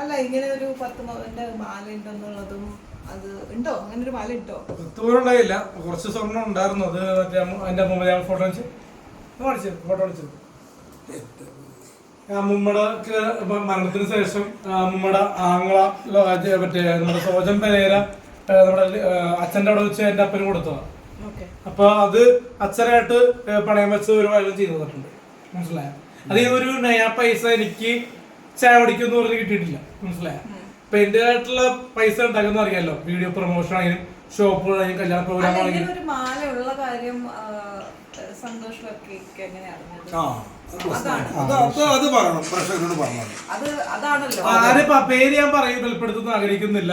അല്ല ഇങ്ങനെ ഒരു പത്ത് പവന്റെ മാല ഉണ്ടെന്നുള്ളതും അത് ഉണ്ടോ? അങ്ങനെ ഒരു മാല ഉണ്ടോ പത്ത് ഉണ്ടായില്ല. കുറച്ച് സ്വർണം ഉണ്ടായിരുന്നു. അത് മറ്റേ അമ്മ- ഞാൻ ഫോട്ടോ അടിച്ച് ഫോട്ടോ അടിച്ചത് അമ്മുമ്മടക്ക് മരണത്തിന് ശേഷം മുമ്മട ആങ്ങള മറ്റേ നമ്മുടെ സോജൻ പെരേര നമ്മുടെ അച്ഛന്റെ അവിടെ വെച്ച് എന്റെ അപ്പന് കൊടുത്തതാണ് അപ്പൊ അത് അച്ഛനായിട്ട് പണയം വെച്ച് ഒരു കാര്യം ചെയ്തു തന്നിട്ടുണ്ട്. മനസ്സിലായോ? അത് ഒരു നയാ പൈസ എനിക്ക് ചായ കുടിക്കുന്നു പറഞ്ഞ് കിട്ടിയിട്ടില്ല. മനസ്സിലായ? അപ്പൊ എന്റെ ആയിട്ടുള്ള പൈസ ഉണ്ടാക്കുന്ന അറിയാലോ. വീഡിയോ പ്രൊമോഷൻ ആണെങ്കിലും ഷോപ്പുകളാണെങ്കിലും കല്യാണ പ്രോഗ്രാം ആണെങ്കിലും. ആ, എങ്ങനെ അറിഞ്ഞത് ആ അത് പ്രശ്നമാണ്. അത് അത് അത് പറയണം. പ്രേക്ഷകരോട് പറഞ്ഞത് അത് അതാണല്ലോ. ആരെ പേര് ഞാൻ പറയും വെളിപ്പെടുത്തുന്ന ആഗ്രഹിക്കുന്നില്ല.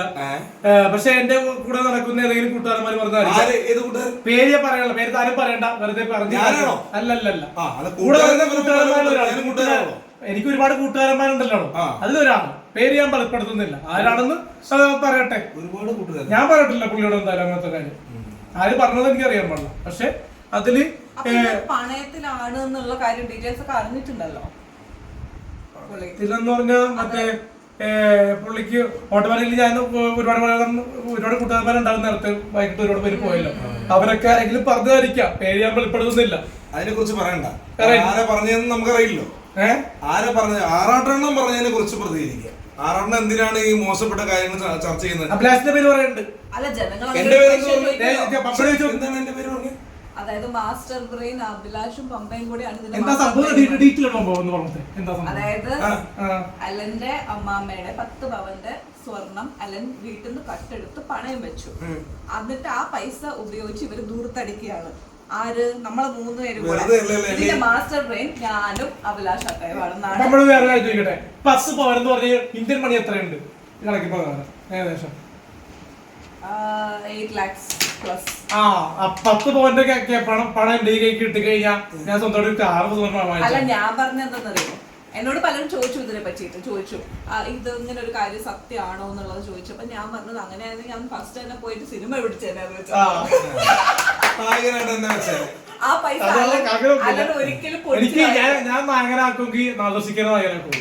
പക്ഷെ എന്റെ കൂടെ നടക്കുന്ന ഏതെങ്കിലും കൂട്ടുകാരന്മാർ പറഞ്ഞാൽ ആര്? ഏത് പേര് ഞാൻ പറയണല്ലോ. പേര് താരം പറയണ്ട. വെറുതെ പറഞ്ഞു ഞാനാണോ? അല്ലല്ലല്ല. ആ, അല്ല, കൂടെ വരുന്ന കൂട്ടുകാരനെ കൂട്ടുകാരന്മാരിൽ ഒരാൾ. ഞാനും കൂട്ടുകാരാണോ? എനിക്ക് ഒരുപാട് കൂട്ടുകാരന്മാരുണ്ടല്ലോ. ആ. അതിലൊരാണ് പേര് ഞാൻ വെളിപ്പെടുത്തുന്നില്ല ആരാണെന്ന് അത് പറയട്ടെ. ഒരുപാട് കൂട്ടുകാർ ഞാൻ പറഞ്ഞിട്ടില്ല പുള്ളിയോട് എന്തായാലും അങ്ങനത്തെ കാര്യം. ആര് പറഞ്ഞത് എനിക്കറിയാൻ പാടില്ല. പക്ഷെ അതിൽ പണയത്തിലാണ് എന്നുള്ള കാര്യം ഡീറ്റെയിൽസ് ഒക്കെ അറിഞ്ഞിട്ടുണ്ടല്ലോ. പുള്ളി. ഇതിലെന്ന് പറഞ്ഞാൽ മറ്റേ പുള്ളിക്ക് ഓട്ടോമാറ്റിക്കലി ഞാൻ ഒരുപാട് ഒരുപാട് കൂട്ടുകാരന്മാരുണ്ടാവും നേരത്തെ വൈകിട്ട് ഒരുപാട് പേര് പോയല്ലോ. അവരൊക്കെ ആരെങ്കിലും പറഞ്ഞതായിരിക്കാം. പേര് ഞാൻ വെളിപ്പെടുത്തുന്നില്ല. അതിനെ കുറിച്ച് പറയണ്ട. ആരെ പറഞ്ഞതെന്ന് നമുക്കറിയില്ലോ. ഏഹ്? ആരെ പറഞ്ഞ ആറാട്ടെണ്ണം പറഞ്ഞതിനെ കുറിച്ച് പ്രതികരിക്കുക. ആറാട്ടെണ്ണം എന്തിനാണ് ഈ മോശപ്പെട്ട കാര്യങ്ങൾ ചർച്ച ചെയ്യുന്നത്? അഭിലാഷിന്റെ പേര് പറയുന്നുണ്ട്. അല്ല ജനങ്ങൾ എന്റെ പേര് എന്താണ് എന്റെ പേര് പറഞ്ഞത് അതായത് മാസ്റ്റർ ബ്രെയിൻ അഭിലാഷും പമ്പയും കൂടിയാണ് ഇതിന്റെ അതായത്. അലന്റെ അമ്മാമ്മയുടെ പത്ത് പവന്റെ സ്വർണം അലൻ വീട്ടിൽ നിന്ന് കട്ടെടുത്ത് പണയം വെച്ചു. എന്നിട്ട് ആ പൈസ ഉപയോഗിച്ച് ഇവർ ദൂരത്തടിക്കുകയാണ് ആര്? നമ്മളെ മൂന്ന് പേരും കൂടെ. ഇതിന്റെ മാസ്റ്റർ ബ്രെയിൻ ഞാനും അഭിലാഷ് അട്ടയവാണെന്നാണ് നമ്മൾ വേറെ ചോദിക്കട്ടെ? പത്ത് പവൻ എന്ന് പറഞ്ഞ ഇന്ത്യൻ മണി എത്രയുണ്ട്? ഏകദേശം. എയ്റ്റ് ലാക്സ് പ്ലസ് ആ പത്ത് പോയിന്റ് ഒക്കെ- പണം പണം എന്റെ കൈക്ക് ഇട്ട് കഴിഞ്ഞാൽ ഞാൻ സ്വന്തമായിട്ട് സ്വർണം അല്ല ഞാൻ പറഞ്ഞെന്തെന്നറിയോ എന്നോട് പലരും ചോദിച്ചു ഇതിനെ പറ്റിയിട്ട്. ചോദിച്ചു ഇത് ഇങ്ങനെ ഒരു കാര്യം സത്യമാണോ എന്നുള്ളത് ചോദിച്ചപ്പോ ഞാൻ പറഞ്ഞത് അങ്ങനെയായിരുന്നു. ഞാൻ ഫസ്റ്റ് തന്നെ പോയിട്ട് സിനിമ പിടിച്ചേനെന്ന് വെച്ചു. ആ. പൈസ ഒരിക്കലും ഞാൻ നായകനാക്കുമെങ്കിൽ നാദർശിക്കുന്ന നായകനാക്കും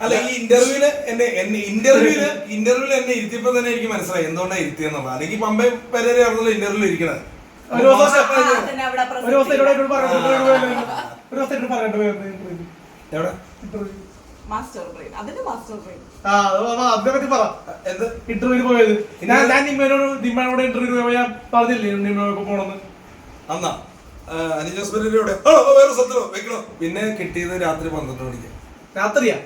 അല്ല ഈ ഇന്റർവ്യൂൽ എന്നെ എന്നെ ഇന്റർവ്യൂൽ ഇന്റർവ്യൂൽ എന്നെ ഇരുത്തിയപ്പോ തന്നെ എനിക്ക് മനസ്സിലായി എന്തുകൊണ്ടാണ് ഇരുത്തിയെന്നുള്ളത് അല്ലെങ്കിൽ പമ്പേ പെരേരെ ആയിരുന്നല്ലോ ഇന്റർവ്യൂൽ ഇരിക്കണത് ഒരു ദിവസം ഇന്റർവ്യൂവിന് പോയത് ഞാൻ ഞാൻ ഇന്റർവ്യൂവിന് പറഞ്ഞില്ലേ പോണെന്ന് അന്നാ അനിജോസ് പിന്നെ കിട്ടിയത് രാത്രി പന്ത്രണ്ട് മണിക്ക് രാത്രിയാ?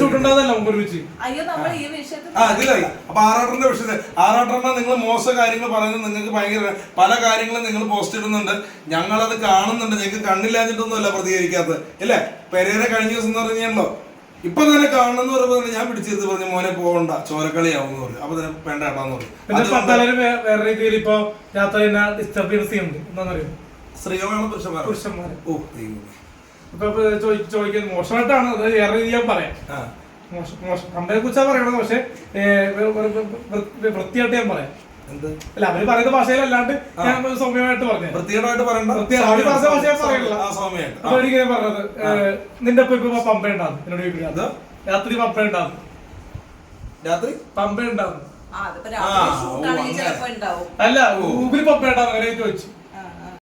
ഷൂട്ടുണ്ടാകുന്നല്ലോ നമുക്ക് ഒരുമിച്ച്? അയ്യോ നമ്മൾ ഈ വിഷയത്തിൽ ആ അപ്പൊ ആറാട്ടറിന്റെ വിഷയത്തിൽ. ആറാട്ടറിന്റെ നിങ്ങൾ മോശം കാര്യങ്ങൾ പറയുന്നത് നിങ്ങൾക്ക് ഭയങ്കര പല കാര്യങ്ങളും നിങ്ങൾ പോസ്റ്റ് ഇടുന്നുണ്ട്. ഞങ്ങളത് കാണുന്നുണ്ട്. ഞങ്ങൾക്ക് കണ്ണില്ലാഞ്ഞിട്ടൊന്നുമല്ല പ്രതികരിക്കാത്തത്. ഇല്ലേ? പെരേരെ കഴിഞ്ഞ ദിവസം എന്ന് പറഞ്ഞാലോ ഇപ്പൊ തന്നെ കാണണമെന്ന് പറയുമ്പോൾ ഞാൻ പിടിച്ചെടുത്ത് പറഞ്ഞു മോനെ പോകണ്ട ചോരക്കളിയാവും എന്ന് പറഞ്ഞു. അപ്പൊ തന്നെ വേണ്ട ഏട്ടാന്ന് പറഞ്ഞു. പിന്നെ പത്താലും വേറെ രീതിയിൽ ഇപ്പൊ രാത്രി ഡിസ്റ്റർബ് ചെയ്യുന്ന സീൻ ഉണ്ട്. എന്താണെന്നറിയോ? സ്ത്രീകളാണ് പുരുഷന്മാർ പുരുഷന്മാര്. ഓ ദൈവമേ. ഇപ്പൊ ഇപ്പൊ ചോദി- ചോദിക്കുന്നത് മോശമായിട്ടാണ്. അത് വേറെ രീതി ഞാൻ പറയാം. കമ്പനിയെ മോശം മോശം കമ്പനെ കുറിച്ചാ പറയണത് പക്ഷെ വൃത്തിയായിട്ട് ഞാൻ പറയാം. എന്ത്? അല്ല അവർ പറയുന്ന ഭാഷയിലല്ലാണ്ട് ഞാൻ സൗമ്യമായിട്ട് പറഞ്ഞു വൃത്തികേടായിട്ട് പറയണ്ട. അവർ ഭാഷ അപ്പൊ പറഞ്ഞത് നിന്റെ ഒപ്പം ഇപ്പൊ പമ്പ ഉണ്ടാവും എന്നോട് ചോദിക്കുന്നത് അത്? രാത്രി പമ്പ ഉണ്ടാവും രാത്രി? പമ്പ ഉണ്ടാവും. അല്ല ഊബിൽ പമ്പ ഉണ്ടാവും അങ്ങനെ ചോദിച്ചു.